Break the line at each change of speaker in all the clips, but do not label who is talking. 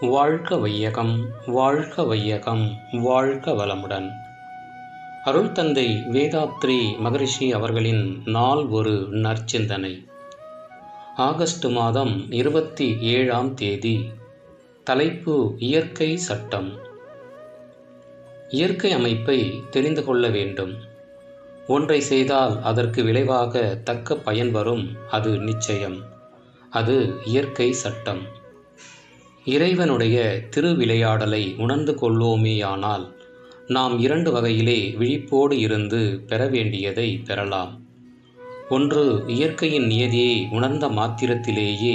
வாழ்க வையகம் வாழ்க வையகம் வாழ்க வளமுடன். அருள் தந்தை வேதாத்ரி மகரிஷி அவர்களின் நாள் ஒரு நற்சிந்தனை. ஆகஸ்ட் மாதம் இருபத்தி ஏழாம் தேதி தலைப்பு இயற்கை சட்டம். இயற்கை அமைப்பை தெரிந்து கொள்ள வேண்டும். ஒன்றை செய்தால் அதற்கு விளைவாக தக்க பயன் வரும் அது நிச்சயம். அது இயற்கை சட்டம். இறைவனுடைய திருவிளையாடலை உணர்ந்து கொள்வோமேயானால் நாம் இரண்டு வகையிலே விழிப்போடு இருந்து பெற வேண்டியதை பெறலாம். ஒன்று இயற்கையின் நியதியை உணர்ந்த மாத்திரத்திலேயே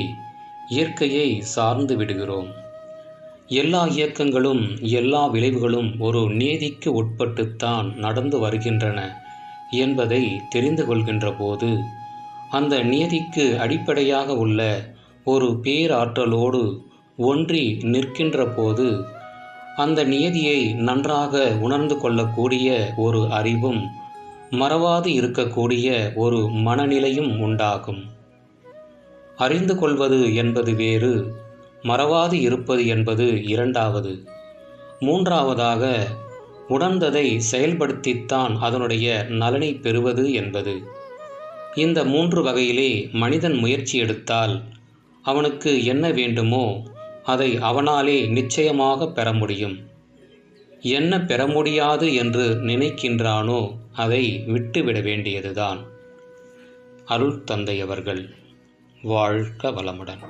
இயற்கையை சார்ந்து விடுகிறோம். எல்லா இயக்கங்களும் எல்லா விளைவுகளும் ஒரு நியதிக்கு உட்பட்டுத்தான் நடந்து வருகின்றன என்பதை தெரிந்து கொள்கின்ற போது அந்த நியதிக்கு அடிப்படையாக உள்ள ஒரு பேராற்றலோடு ஒன்றி நிற்கின்ற போது அந்த நியதியை நன்றாக உணர்ந்து கொள்ளக்கூடிய ஒரு அறிவும் மறவாது இருக்கக்கூடிய ஒரு மனநிலையும் உண்டாகும். அறிந்து கொள்வது என்பது வேறு மறவாது இருப்பது என்பது இரண்டாவது. மூன்றாவதாக உணர்ந்ததை செயல்படுத்தித்தான் அதனுடைய நலனை பெறுவது என்பது. இந்த மூன்று வகையிலே மனிதன் முயற்சி எடுத்தால் அவனுக்கு என்ன வேண்டுமோ அதை அவனாலே நிச்சயமாக பெற முடியும். என்ன பெற முடியாது என்று நினைக்கின்றானோ அதை விட்டுவிட வேண்டியதுதான். அருள் தந்தையவர்கள் வாழ்க வளமுடன்.